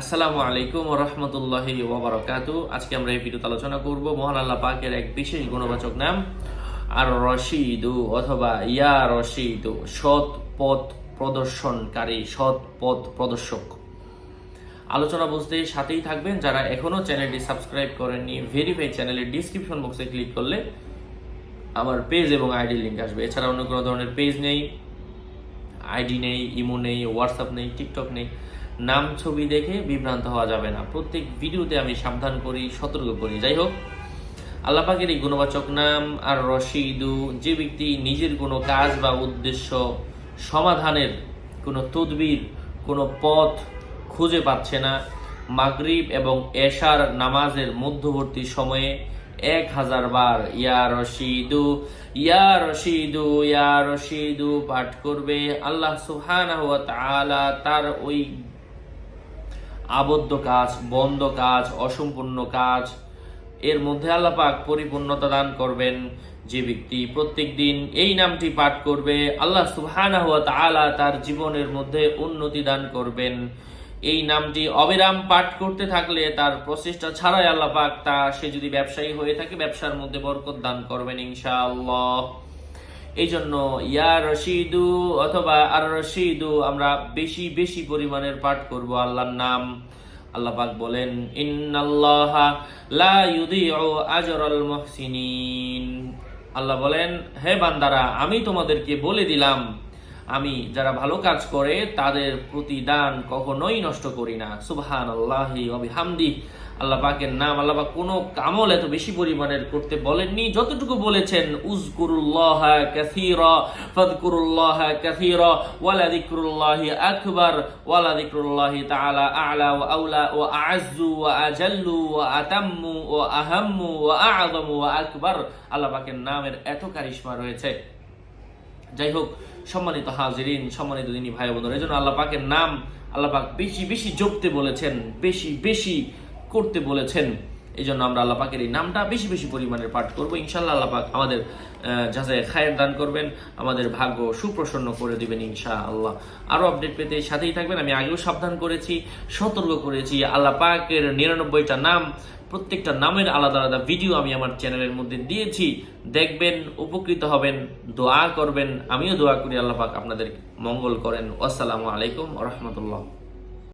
আসসালামু আলাইকুম রহমতুল্লাহ ওবরাকাত আজকে আমরা এই ভিডিওতে আলোচনা করব মহান আল্লাহ পাকের এক বিশেষ গুণবাচক নাম আর রশিদু অথবা ইয়া রশিদু সৎ পথ প্রদর্শনকারী সৎ পথ প্রদর্শক। আলোচনা বুঝতে সাথেই থাকবেন। যারা এখনও চ্যানেলটি সাবস্ক্রাইব করেননি ভেরিফাই চ্যানেলের ডিসক্রিপশন বক্সে ক্লিক করলে আমার পেজ এবং আইডি লিঙ্ক আসবে। এছাড়া অন্য কোনো ধরনের পেজ নেই আইডি নেই ইমো নেই হোয়াটসঅ্যাপ নেই টিকটক নেই। নাম ছবি দেখে বিভ্রান্ত হওয়া যাবে না। প্রত্যেক ভিডিওতে আমি সাবধান করি, সতর্ক করি। যাই হোক, আল্লাপাকের এই গুণবাচক নাম আর রশিদু, যে ব্যক্তি নিজের কোনো কাজ বা উদ্দেশ্য সমাধানের কোনো তদবির, কোনো পথ খুঁজে পাচ্ছে না, মাগরিব এবং এশার নামাজের মধ্যবর্তী সময়ে এক হাজার বার ইয়া রশিদু ইয়া রশিদু ইয়া রশিদু পাঠ করবে। আল্লাহ তাআলা তার ওই আবদ্ধ কাজ, বন্ধ কাজ, অসম্পূর্ণ কাজ, এর মধ্যে আল্লাহ পাক পরিপূর্ণতা দান করবেন যে ব্যক্তি প্রত্যেক দিন এই নামটি পাঠ করবে, আল্লাহ সুবহানাহু ওয়া তাআলা তার জীবনের মধ্যে উন্নতি দান করবেন। এই নামটি অবিরাম পাঠ করতে থাকলে তার প্রচেষ্টা ছাড়াই আল্লাহ পাক তা, সে যদি ব্যবসায়ী হয়ে থাকে, ব্যবসার মধ্যে বরকত দান করবেন ইনশাআল্লাহ। এই জন্য ইয়া রশিদু অথবা আর রশিদু আমরা বেশি বেশি পরিমাণের পাঠ করব আল্লাহর নাম। আল্লাহ পাক বলেন, ইন্নাল্লাহা লা ইউদিউ আজরাল মুহসিনিন। আল্লাহ বলেন, হে বান্দারা, আমি তোমাদেরকে বলে দিলাম, আমি যারা ভালো কাজ করে তাদের প্রতিদান কখনোই নষ্ট করি না। সুবহান আল্লাহি হামদি আল্লাহ পাকের নাম, আল্লাহ কোনো কামল এত বেশি পরিমাণের করতে বলেননি। যতটুকু বলেছেন উজকুরুল্লাহ কাসীরা, ফাযকুরুল্লাহ কাসীরা ওয়ালা যিকরুল্লাহি আকবার ওয়ালা যিকরুল্লাহি তাআলা আ'লা ওয়া আউলা ওয়া আ'আজ্জু ওয়া আজাল্লু ওয়া আতাম্মু ওয়া আহাম্মু ওয়া আ'যামু ওয়া আকবার। আল্লাহ পাকের নামের এত কারিশমা রয়েছে। যাই হোক, সম্মানিত হাজিরিন, সম্মানিত দিনী ভাই বোনেরা এই জন্য আল্লাহ পাকের নাম আল্লাহ বেশি বেশি জপতে বলেছেন, বেশি বেশি করতে বলেছেন। এই জন্য আমরা আল্লাহ পাকের এই নামটা বেশি বেশি পরিমাণের পাঠ করব। ইনশাল্লাহ আল্লাহ পাক আমাদের যাচাই খায়ের দান করবেন, আমাদের ভাগ্য সুপ্রসন্ন করে দিবেন ইনশা আল্লাহ আরও আপডেট পেতে সাথেই থাকবেন। আমি আগেও সাবধান করেছি, সতর্ক করেছি। আল্লাহ পাকের নিরানব্বইটা নাম, প্রত্যেকটা নামের আলাদা আলাদা ভিডিও আমি আমার চ্যানেলের মধ্যে দিয়েছি। দেখবেন, উপকৃত হবেন, দোয়া করবেন। আমিও দোয়া করি আল্লাহ পাক আপনাদের মঙ্গল করেন। আসসালামু আলাইকুম রহমতুল্লাহ।